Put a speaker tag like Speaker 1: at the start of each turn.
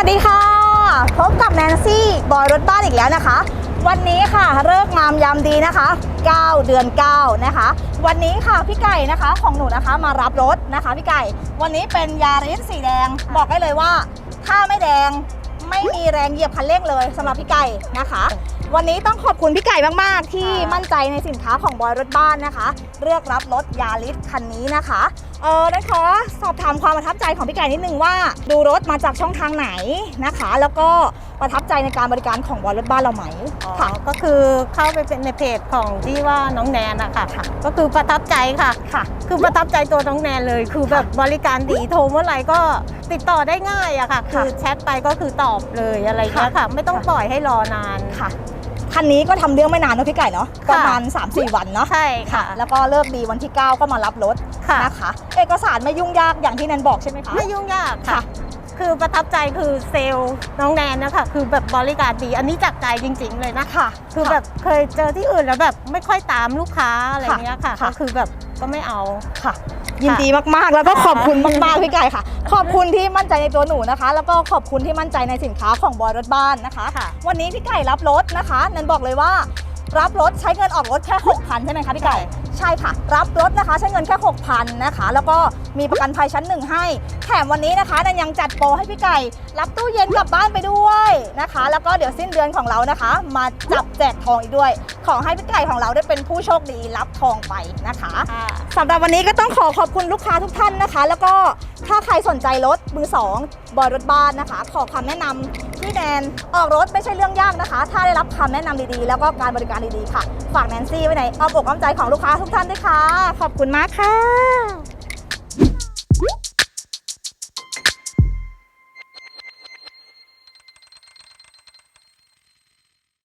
Speaker 1: วัสดีค่ะ พบกับแนนซี่บอยรถบ้านอีกแล้วนะคะ วันนี้ค่ะเลิกงามยามดีนะคะ 9 เดือน 9 นะคะ วันนี้ค่ะพี่ไก่นะคะของหนูนะคะมารับรถนะคะพี่ไก่ วันนี้เป็นยาริสสีแดงบอกได้เลยว่า ถ้าไม่แดงไม่มีแรงเหยียบคันเร่งเลยสำหรับพี่ไก่นะคะ วันนี้ต้องขอบคุณพี่ไก่มาก ๆ ที่
Speaker 2: ค่ะ
Speaker 1: มั่นใจในสินค้าของบอยรถบ้านนะคะ เลือกรับรถยาริสคันนี้นะคะ เออได้ขอสอบถามความประทับใจของพี่ไก่นิดนึงว่า ดูรถมาจากช่องทางไหนนะคะ แล้วก็ประทับใจในการบริการของบอยรถบ้านเราไหม
Speaker 2: อ๋อ
Speaker 1: ค่ะ
Speaker 2: ก็คือเข้าไปเป็นในเพจของที่ว่าน้องแนนนะคะก็คือประทับใจค่ะ
Speaker 1: ค่ะ
Speaker 2: คือประทับใจตัวน้องแนนเลย คือแบบบริการดีโทรเมื่อไหร่ก็ติดต่อได้ง่ายอะค่ะ
Speaker 1: ค่ะ
Speaker 2: คือแชทไปก็คือตอบเลยอะไรอย่างเงี้ยค่ะ ไม่ต้อง
Speaker 1: ค่ะ
Speaker 2: ปล่อยให้รอนาน
Speaker 1: ค่ะ คันนี้ก็ทำเรื่องไม่นานเนอะพี่ไก่เนาะ
Speaker 2: ค่ะ
Speaker 1: ประมาณ 3-4 วันเนาะ
Speaker 2: ใช่ค่ะ
Speaker 1: แล้วก็เลิกดีวันที่ 9 ก็มารับรถ
Speaker 2: ค่ะ
Speaker 1: นะคะ เอกสารไม่ยุ่งยากอย่างที่แนนบอกใช่ไหมคะ
Speaker 2: ไม่ยุ่งยาก
Speaker 1: ค่ะ
Speaker 2: ค่ะคือประทับใจคือเซลล์น้องแนนนะคะ คือแบบบริการดีอันนี้จากใจจริง ๆ เลยนะ
Speaker 1: ค่ะ
Speaker 2: คือแบบเคยเจอที่อื่นแล้วแบบไม่ค่อยตามลูกค้าอะไรเงี้ยค่ะ
Speaker 1: ค่ะ
Speaker 2: ก็คือแบบก็ไม่เอา
Speaker 1: ค่ะ ยินดีมากๆ แล้วก็ขอบคุณมากๆพี่ไก่ค่ะ ขอบคุณที่มั่นใจในตัวหนูนะคะ แล้วก็ขอบคุณที่มั่นใจในสินค้าของบอยรถบ้านนะคะ
Speaker 2: ค่ะ
Speaker 1: วันนี้พี่ไก่รับรถนะคะนันบอกเลยว่ารับรถใช้เงินออกรถแค่ 6,000 ใช่ไหมคะพี่ไก่ ใช่ค่ะ รับรถนะคะใช้เงินแค่ 6,000 นะคะ แล้วก็ มีประกันภัยชั้นหนึ่งให้ แถมวันนี้นะคะนันยังจัดโปรให้พี่ไก่ รับตู้เย็นกลับบ้านไปด้วยนะคะ แล้วก็เดี๋ยวสิ้นเดือนของเรานะคะ มาจับแจกทองอีกด้วย ขอให้พี่ไก่ของเราได้เป็นผู้โชคดีรับทองไปนะคะ
Speaker 2: ค่ะ
Speaker 1: สำหรับวันนี้ก็ต้องขอขอบคุณลูกค้าทุกท่านนะคะ แล้วก็ถ้าใครสนใจรถมือสองบอยรถบ้านนะคะ ขอคำแนะนำที่แนนออกรถไม่ใช่เรื่องยากนะคะ ถ้าได้รับคำแนะนำดีๆ แล้วก็การบริการดีๆค่ะ ฝากแนนซี่ไว้ในอ้อมอกอ้อมใจของลูกค้าทุกท่านด้วยค่ะ ขอบคุณมากค่ะ